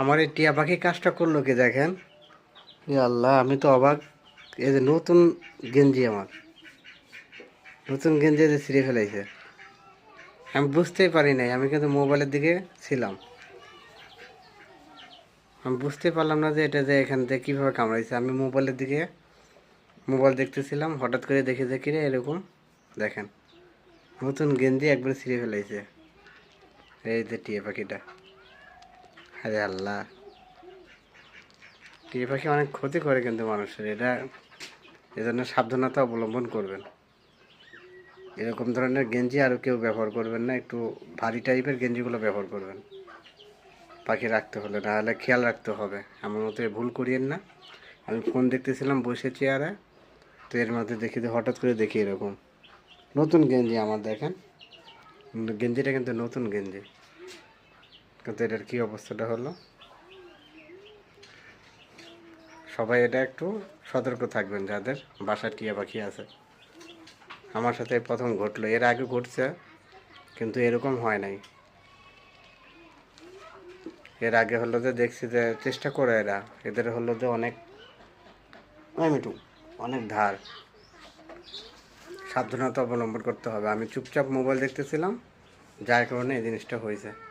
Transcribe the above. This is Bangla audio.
আমার এই টিয়া পাখি কাজটা করল কি দেখেন? আল্লাহ, আমি তো অবাক। এই যে নতুন গেঞ্জি আমার। নতুন গেঞ্জি যে ছিঁড়ে ফেলাইছে। আমি বুঝতেই পারি নাই, আমি কিন্তু মোবাইলের দিকে ছিলাম। আমি বুঝতে পারলাম না যে এটা যে এখান থেকে কীভাবে কামড়াইছে। আমি মোবাইলের দিকে, মোবাইল দেখতেছিলাম, হঠাৎ করে দেখে দেখি রে এরকম। দেখেন, নতুন গেঞ্জি একবারে ছিঁড়ে ফেলাইছে। এই যে টিয়া পাখিটা। আরে আল্লাহ। টিয়া পাখি অনেক ক্ষতি করে কিন্তু মানুষের, এটা এজন্য সাবধানতা অবলম্বন করবেন। এরকম ধরনের গেঞ্জি আরও কেউ ব্যবহার করবেন না, একটু ভারী টাইপের গেঞ্জিগুলো ব্যবহার করবেন। পাখি রাখতে হলে না হলে খেয়াল রাখতে হবে। আমার মতো ভুল করিয়েন না। আমি ফোন দেখতেছিলাম বসে চেয়ারে, তো এর মধ্যে দেখি হঠাৎ করে দেখি এরকম। নতুন গেঞ্জি আমার দেখেন। গেঞ্জিটা কিন্তু নতুন গেঞ্জি। কিন্তু এটার কী অবস্থাটা হলো? সবাই এটা একটু সতর্ক থাকবেন যাদের, বাসায় টিয়া পাখি আছে। আমার সাথে প্রথম ঘটলো, এর আগে ঘটছে, কিন্তু এরকম হয় নাই। এর আগে হলো যে দেখছি যে চেষ্টা করে এরা, এদের হলো যে অনেক মিটু অনেক ধার। সাবধানতা অবলম্বন করতে হবে। আমি চুপচাপ মোবাইল দেখতেছিলাম, যার কারণে এই জিনিসটা হয়েছে।